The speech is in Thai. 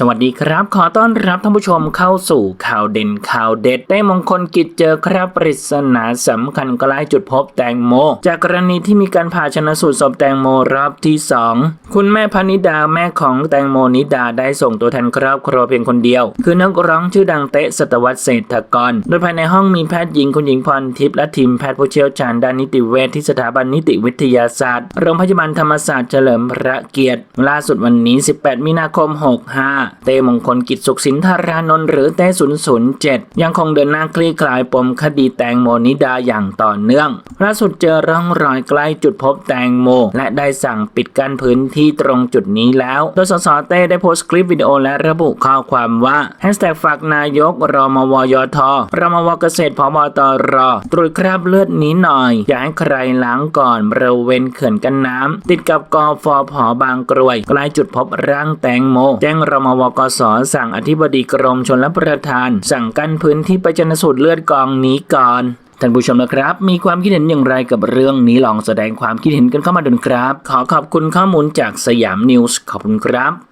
สวัสดีครับ ขอต้อนรับท่านผู้ชมเข้าสู่ข่าวเด่นข่าวเด็ดได้มงคลกิจเจอครับปริศนาสำคัญใกล้จุดพบแตงโม จากกรณีที่มีการผ่าชนะสูตรศพแตงโมรอบที่ 2 คุณแม่พนิดาแม่ของแตงโมนิดาได้ส่งตัวแทนครอบครัวเพียงคนเดียว คือนักร้องชื่อดังเตะสตวัตเศรษฐกร โดยภายในห้องมีแพทย์หญิงคุณหญิงพรทิพย์และทีมแพทย์ผู้เชี่ยวชาญด้านนิติเวชที่สถาบันนิติวิทยาศาสตร์โรงพยาบาลธรรมศาสตร์เฉลิมพระเกียรติล่าสุดวันนี้ 18 มีนาคม 65เต้มงคลกิจสุขสินธารานนท์หรือเต้007ยังคงเดินหน้าคลี่คลายปมคดีแตงโมนิดาอย่างต่อเนื่องล่าสุดเจอร่องรอยใกล้จุดพบแตงโม และได้สั่งปิดกั้นพื้นที่ตรงจุดนี้แล้ว โดยสสเต้ได้โพสต์คลิปวิดีโอและระบุข้อความว่าแฮชแท็กฝากนายกรมวยทรมวเกษตรพบตรตรวจคราบเลือดนี้หน่อย อย่าให้ใครล้างก่อนบริเวณเขื่อนกันน้ำติดกับกอฟอผอบางกรวย ใกล้จุดพบร่างแตงโม แจ้งรมววกสสั่งอธิบดีกรมชนรับประทาน สั่งกั้นพื้นที่ไปชนสูตรเลือดกองนี้ก่อนท่านผู้ชมนะครับ มีความคิดเห็นอย่างไรกับเรื่องนี้ลองแสดงความคิดเห็นกันเข้ามาดูนครับ ขอขอบคุณข้อมูลจากสยามนิวส์ขอบคุณครับ